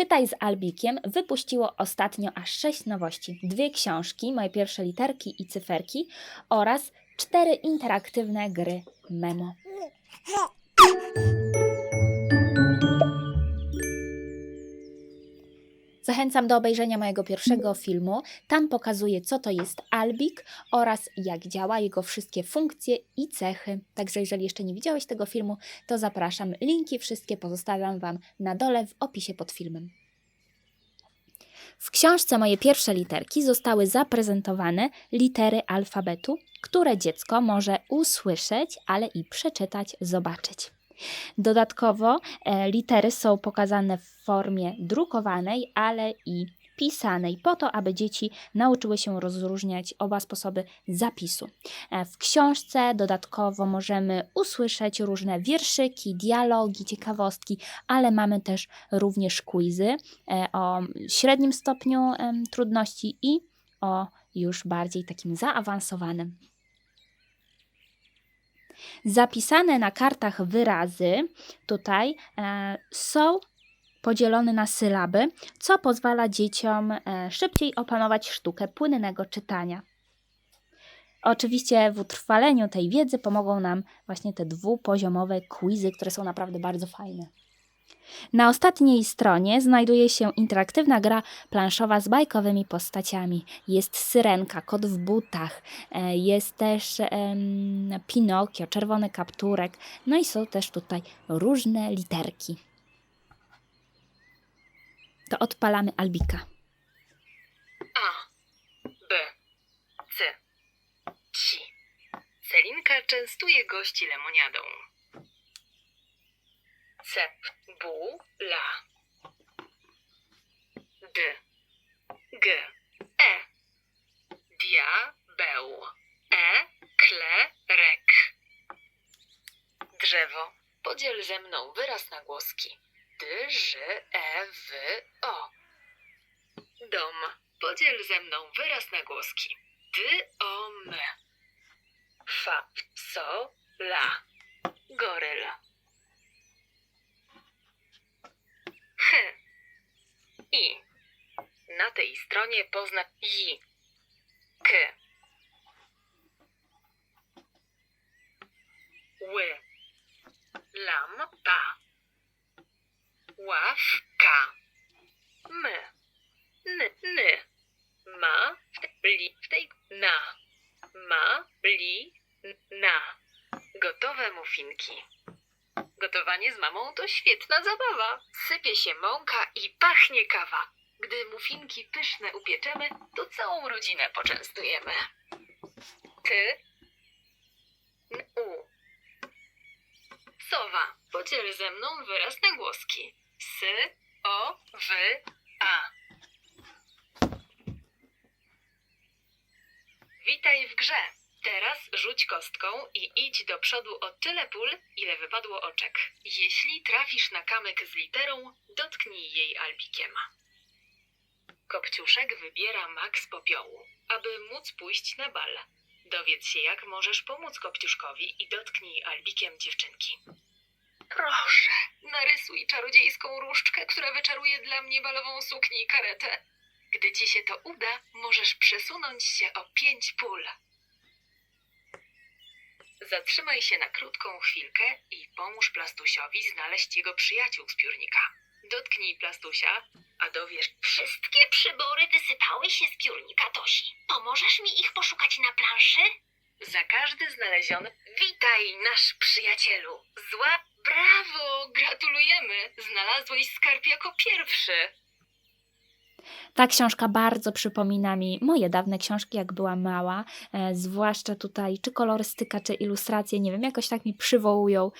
Czytaj z Albikiem wypuściło ostatnio aż sześć nowości. Dwie książki, moje pierwsze literki i cyferki oraz cztery interaktywne gry Memo. Zachęcam do obejrzenia mojego pierwszego filmu. Tam pokazuję, co to jest Albik oraz jak działa jego wszystkie funkcje i cechy. Także jeżeli jeszcze nie widziałeś tego filmu, to zapraszam. Linki wszystkie pozostawiam Wam na dole w opisie pod filmem. W książce moje pierwsze literki zostały zaprezentowane litery alfabetu, które dziecko może usłyszeć, ale i przeczytać, zobaczyć. Dodatkowo e, litery są pokazane w formie drukowanej, ale i pisanej, po to, aby dzieci nauczyły się rozróżniać oba sposoby zapisu. E, W książce dodatkowo możemy usłyszeć różne wierszyki, dialogi, ciekawostki, ale mamy też również quizy e, o średnim stopniu trudności i o już bardziej takim zaawansowanym. Zapisane na kartach wyrazy tutaj e, są podzielone na sylaby, co pozwala dzieciom e, szybciej opanować sztukę płynnego czytania. Oczywiście w utrwaleniu tej wiedzy pomogą nam właśnie te dwupoziomowe quizy, które są naprawdę bardzo fajne. Na ostatniej stronie znajduje się interaktywna gra planszowa z bajkowymi postaciami. Jest syrenka, kot w butach, e, jest też em, Pinokio, czerwony kapturek, no i są też tutaj różne literki. To odpalamy Albika. A, B, C, C. Celinka częstuje gości lemoniadą. C, bu, la. D, g, e. Diabeł. E, klerek. Drzewo. Podziel ze mną wyraz na głoski. D, ż, e, w, o. Dom. Podziel ze mną wyraz na głoski. D, o, m. Fa, so, la. Goryl. H. I. Na tej stronie pozna i. K. Ły. Lampa. Ławka. M. N, n. Ma, li, tej, na. Ma, li, na. Gotowe muffinki. Gotowanie z mamą to świetna zabawa. Sypie się mąka i pachnie kawa. Gdy muffinki pyszne upieczemy, to całą rodzinę poczęstujemy. Ty, n, u. Sowa. Podziel ze mną wyraz na głoski. Sy, o, wy, a. Witaj w grze. Teraz rzuć kostką i idź do przodu o tyle pól, ile wypadło oczek. Jeśli trafisz na kamyk z literą, dotknij jej albikiem. Kopciuszek wybiera mak z popiołu, aby móc pójść na bal. Dowiedz się, jak możesz pomóc Kopciuszkowi i dotknij albikiem dziewczynki. Proszę, narysuj czarodziejską różdżkę, która wyczaruje dla mnie balową suknię i karetę. Gdy ci się to uda, możesz przesunąć się o pięć pól. Zatrzymaj się na krótką chwilkę i pomóż Plastusiowi znaleźć jego przyjaciół z piórnika. Dotknij Plastusia, a dowiesz... Wszystkie przybory wysypały się z piórnika Tosi. Pomożesz mi ich poszukać na planszy? Za każdy znaleziony... Witaj, nasz przyjacielu! Zła... Brawo! Gratulujemy! Znalazłeś skarb jako pierwszy! Ta książka bardzo przypomina mi moje dawne książki, jak byłam mała, e, zwłaszcza tutaj czy kolorystyka, czy ilustracje, nie wiem, jakoś tak mi przywołują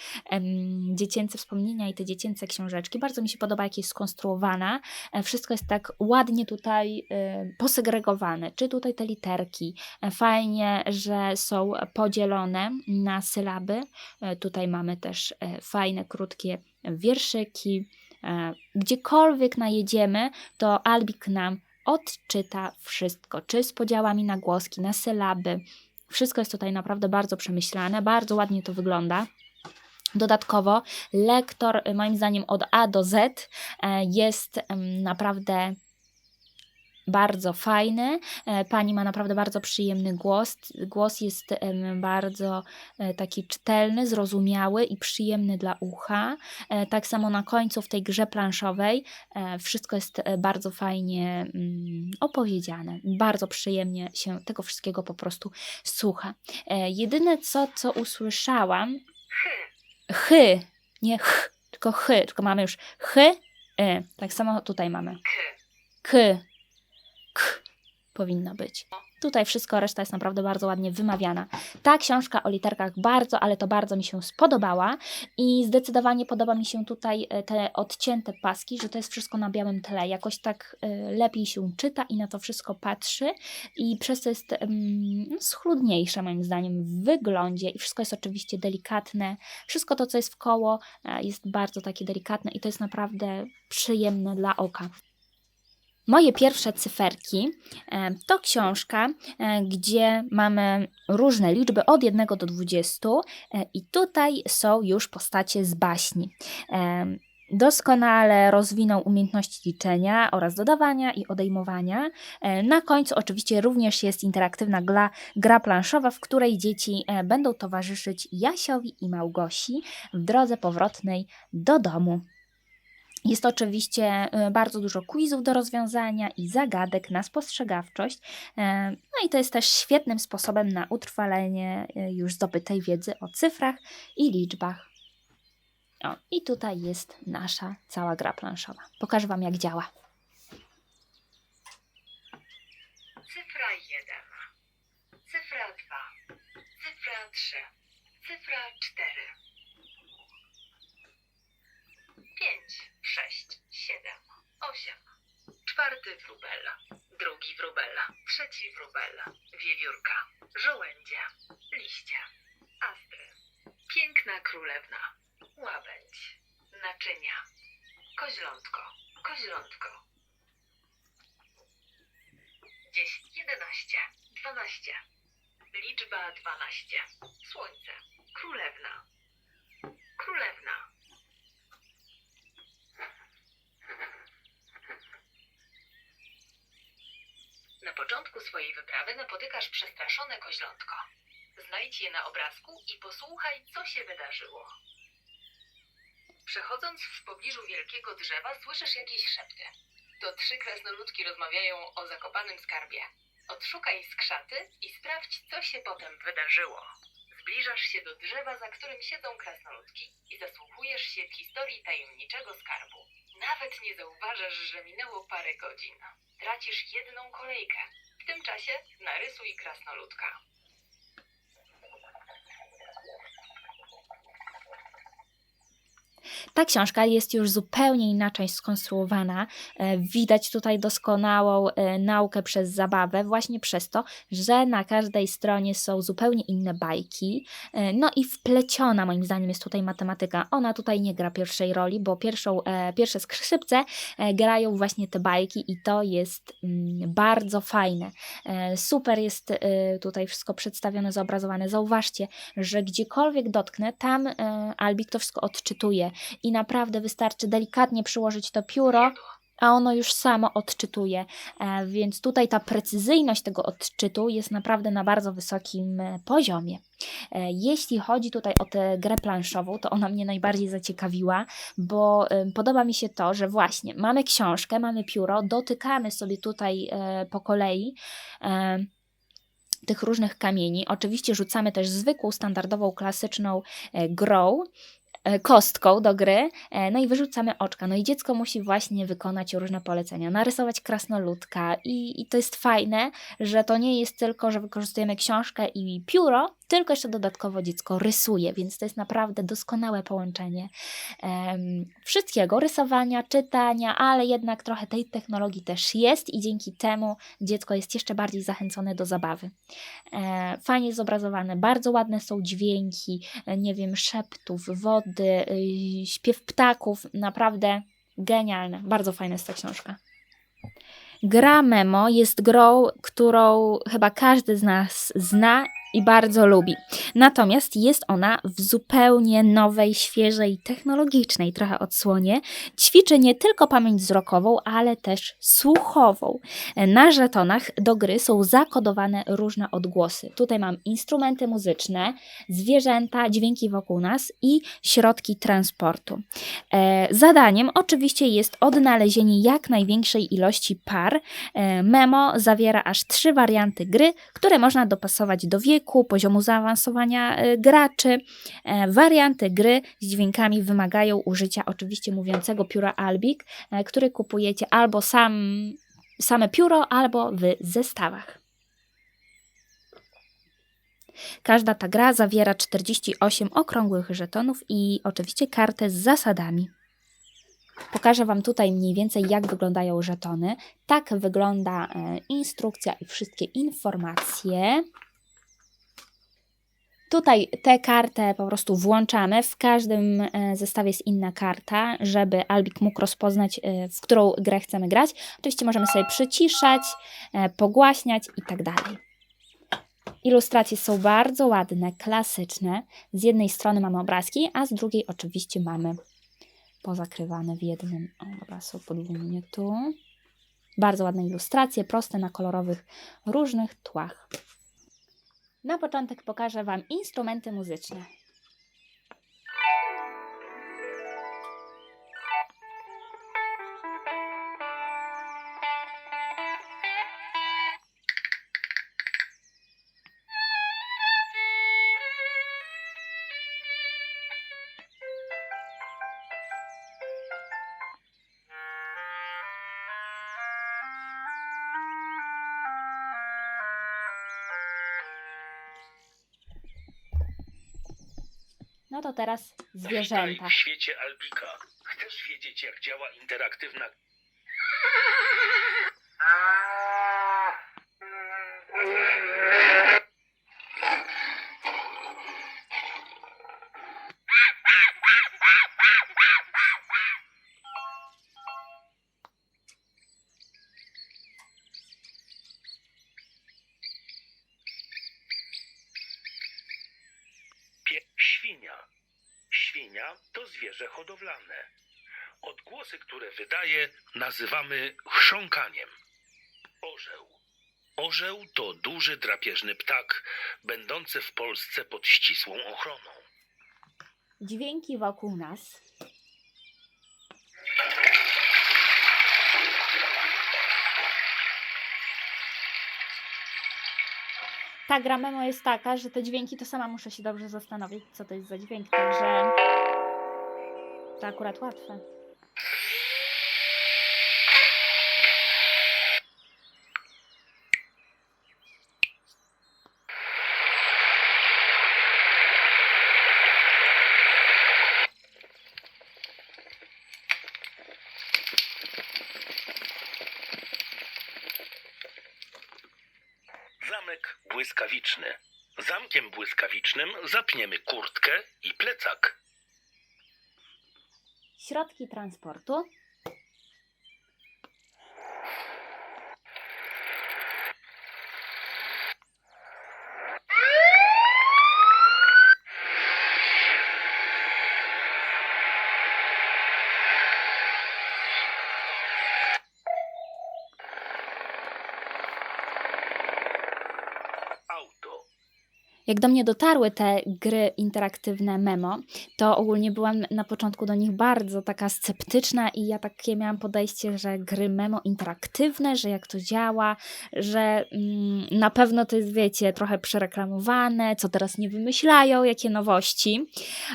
dziecięce wspomnienia i te dziecięce książeczki. Bardzo mi się podoba, jak jest skonstruowana. E, wszystko jest tak ładnie tutaj e, posegregowane, czy tutaj te literki. E, fajnie, że są podzielone na sylaby. E, tutaj mamy też e, fajne, krótkie wierszyki. E, Gdziekolwiek najedziemy, to Albik nam odczyta wszystko, czy z podziałami na głoski, na sylaby. Wszystko jest tutaj naprawdę bardzo przemyślane, bardzo ładnie to wygląda. Dodatkowo lektor, moim zdaniem, od A do Z e, jest naprawdę bardzo fajny. E, Pani ma naprawdę bardzo przyjemny głos. Głos jest bardzo e, taki czytelny, zrozumiały i przyjemny dla ucha. E, Tak samo na końcu w tej grze planszowej wszystko jest bardzo fajnie mm, opowiedziane. Bardzo przyjemnie się tego wszystkiego po prostu słucha. Jedyne co, co usłyszałam, chy, nie ch, tylko chy, tylko mamy już chy, y. Tak samo tutaj mamy K. k, powinno być. Tutaj wszystko, reszta jest naprawdę bardzo ładnie wymawiana. Ta książka o literkach bardzo, ale to bardzo mi się spodobała i zdecydowanie podoba mi się tutaj e, te odcięte paski, że to jest wszystko na białym tle. Jakoś tak e, lepiej się czyta i na to wszystko patrzy i przez to jest mm, schludniejsze moim zdaniem w wyglądzie i wszystko jest oczywiście delikatne. Wszystko to, co jest w koło e, jest bardzo takie delikatne i to jest naprawdę przyjemne dla oka. Moje pierwsze cyferki e, to książka, e, gdzie mamy różne liczby od 1 do 20 e, i tutaj są już postacie z baśni. Doskonale rozwinął umiejętności liczenia oraz dodawania i odejmowania. Na końcu oczywiście również jest interaktywna gra, gra planszowa, w której dzieci będą towarzyszyć Jasiowi i Małgosi w drodze powrotnej do domu. Jest oczywiście y, bardzo dużo quizów do rozwiązania i zagadek na spostrzegawczość. E, No i to jest też świetnym sposobem na utrwalenie y, już zdobytej wiedzy o cyfrach i liczbach. O, i tutaj jest nasza cała gra planszowa. Pokażę Wam, jak działa. Cyfra 1. Cyfra 2. Cyfra 3. Cyfra 4. 5, 6, 7, 8. Czwarty wróbel. Drugi wróbel. Trzeci wróbel. Wiewiórka. Żołędzie. Liście. Astry. Piękna królewna. Łabędź. Naczynia. Koźlątko. Koźlątko. 10, 11, 12. Liczba 12. Słońce. Królewna. Królewna. Na początku swojej wyprawy napotykasz przestraszone koźlątko. Znajdź je na obrazku i posłuchaj, co się wydarzyło. Przechodząc w pobliżu wielkiego drzewa, słyszysz jakieś szepty. To trzy krasnoludki rozmawiają o zakopanym skarbie. Odszukaj skrzaty i sprawdź, co się potem wydarzyło. Zbliżasz się do drzewa, za którym siedzą krasnoludki i zasłuchujesz się historii tajemniczego skarbu. Nawet nie zauważasz, że minęło parę godzin. Tracisz jedną kolejkę. W tym czasie narysuj krasnoludka. Ta książka jest już zupełnie inaczej skonstruowana. E, Widać tutaj doskonałą e, naukę przez zabawę, właśnie przez to, że na każdej stronie są zupełnie inne bajki. E, No i wpleciona, moim zdaniem, jest tutaj matematyka. Ona tutaj nie gra pierwszej roli, bo pierwszą, pierwsze skrzypce grają właśnie te bajki i to jest mm, bardzo fajne. Super jest tutaj wszystko przedstawione, zobrazowane. Zauważcie, że gdziekolwiek dotknę, tam Albik to wszystko odczytuje i naprawdę wystarczy delikatnie przyłożyć to pióro, a ono już samo odczytuje. E, Więc tutaj ta precyzyjność tego odczytu jest naprawdę na bardzo wysokim e, poziomie. E, Jeśli chodzi tutaj o tę grę planszową, to ona mnie najbardziej zaciekawiła, bo podoba mi się to, że właśnie mamy książkę, mamy pióro, dotykamy sobie tutaj po kolei. Tych różnych kamieni. Oczywiście rzucamy też zwykłą, standardową, klasyczną grą, kostką do gry, e, no i wyrzucamy oczka. No i dziecko musi właśnie wykonać różne polecenia, narysować krasnoludka i, i to jest fajne, że to nie jest tylko, że wykorzystujemy książkę i pióro, tylko jeszcze dodatkowo dziecko rysuje, więc to jest naprawdę doskonałe połączenie em, wszystkiego, rysowania, czytania, ale jednak trochę tej technologii też jest i dzięki temu dziecko jest jeszcze bardziej zachęcone do zabawy. E, fajnie zobrazowane, bardzo ładne są dźwięki, e, nie wiem, szeptów, wody, y, śpiew ptaków, naprawdę genialne, bardzo fajna jest ta książka. Gra Memo jest grą, którą chyba każdy z nas zna i bardzo lubi. Natomiast jest ona w zupełnie nowej, świeżej, technologicznej trochę odsłonie. Ćwiczy nie tylko pamięć wzrokową, ale też słuchową. Na żetonach do gry są zakodowane różne odgłosy. Tutaj mam instrumenty muzyczne, zwierzęta, dźwięki wokół nas i środki transportu. E, zadaniem oczywiście jest odnalezienie jak największej ilości par. E, memo zawiera aż trzy warianty gry, które można dopasować do wieku, poziomu zaawansowania e, graczy. E, warianty gry z dźwiękami wymagają użycia oczywiście mówiącego pióra Albik, e, który kupujecie albo sam, same pióro, albo w zestawach. Każda ta gra zawiera 48 okrągłych żetonów i oczywiście kartę z zasadami. Pokażę Wam tutaj mniej więcej, jak wyglądają żetony. Tak wygląda instrukcja i wszystkie informacje. Tutaj tę kartę po prostu włączamy. W każdym e, zestawie jest inna karta, żeby Albik mógł rozpoznać, e, w którą grę chcemy grać. Oczywiście możemy sobie przyciszać, e, pogłaśniać i tak dalej. Ilustracje są bardzo ładne, klasyczne. Z jednej strony mamy obrazki, a z drugiej oczywiście mamy pozakrywane w jednym. O, dobra, podwójnie tu. Bardzo ładne ilustracje, proste na kolorowych, różnych tłach. Na początek pokażę Wam instrumenty muzyczne. No to teraz zwierzęta. Witaj w świecie Albika. Chcesz wiedzieć, jak działa interaktywna... Świnia. Świnia to zwierzę hodowlane. Odgłosy, które wydaje, nazywamy chrząkaniem. Orzeł. Orzeł to duży drapieżny ptak, będący w Polsce pod ścisłą ochroną. Dźwięki wokół nas. Ta gra memo jest taka, że te dźwięki to sama muszę się dobrze zastanowić, co to jest za dźwięk, także to akurat łatwe. Błyskawicznym zapniemy kurtkę i plecak. Środki transportu. Jak do mnie dotarły te gry interaktywne memo, to ogólnie byłam na początku do nich bardzo taka sceptyczna i ja takie miałam podejście, że gry memo interaktywne, że jak to działa, że mm, na pewno to jest, wiecie, trochę przereklamowane, co teraz nie wymyślają, jakie nowości.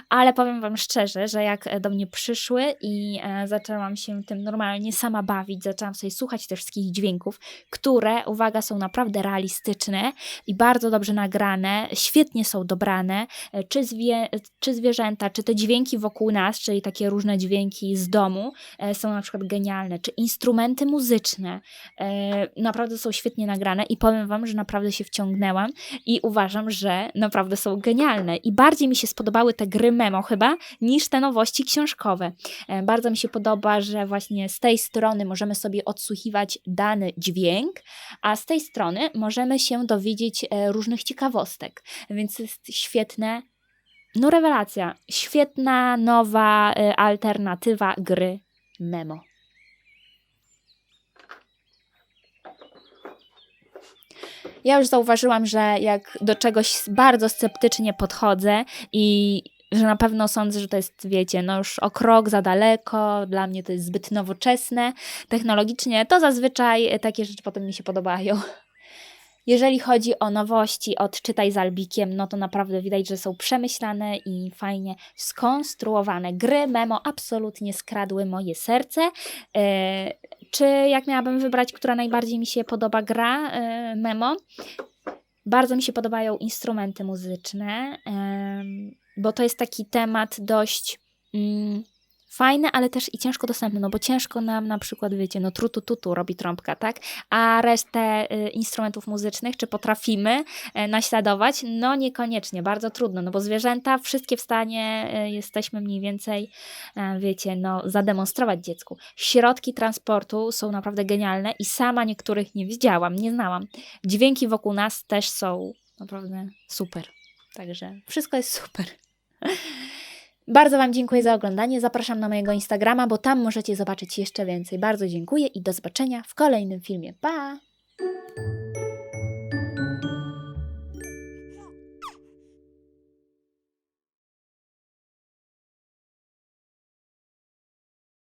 Ale powiem Wam szczerze, że jak do mnie przyszły i e, zaczęłam się tym normalnie sama bawić, zaczęłam sobie słuchać tych wszystkich dźwięków, które, uwaga, są naprawdę realistyczne i bardzo dobrze nagrane, świetnie są dobrane, e, czy, zwie, czy zwierzęta, czy te dźwięki wokół nas, czyli takie różne dźwięki z domu e, są na przykład genialne, czy instrumenty muzyczne e, naprawdę są świetnie nagrane i powiem Wam, że naprawdę się wciągnęłam i uważam, że naprawdę są genialne i bardziej mi się spodobały te gry memo chyba niż te nowości książkowe. E, Bardzo mi się podoba, że właśnie z tej strony możemy sobie odsłuchiwać dany dźwięk, a z tej strony możemy się dowiedzieć e, różnych ciekawostek, więc jest świetne. No rewelacja, świetna nowa e, alternatywa gry Memo. Ja już zauważyłam, że jak do czegoś bardzo sceptycznie podchodzę i że na pewno sądzę, że to jest, wiecie, no już o krok za daleko, dla mnie to jest zbyt nowoczesne technologicznie, to zazwyczaj takie rzeczy potem mi się podobają. Jeżeli chodzi o nowości od Czytaj z Albikiem, no to naprawdę widać, że są przemyślane i fajnie skonstruowane. Gry Memo absolutnie skradły moje serce. E, czy jak miałabym wybrać, która najbardziej mi się podoba gra e, Memo? Bardzo mi się podobają instrumenty muzyczne, bo to jest taki temat dość mm, fajny, ale też i ciężko dostępny, no bo ciężko nam na przykład, wiecie, no trutu tutu robi trąbka, tak? A resztę y, instrumentów muzycznych, czy potrafimy y, naśladować? No niekoniecznie, bardzo trudno, no bo zwierzęta wszystkie w stanie y, jesteśmy mniej więcej, e, wiecie, no zademonstrować dziecku. Środki transportu są naprawdę genialne i sama niektórych nie widziałam, nie znałam. Dźwięki wokół nas też są naprawdę super. Także wszystko jest super. Bardzo Wam dziękuję za oglądanie. Zapraszam na mojego Instagrama, bo tam możecie zobaczyć jeszcze więcej. Bardzo dziękuję i do zobaczenia w kolejnym filmie. Pa!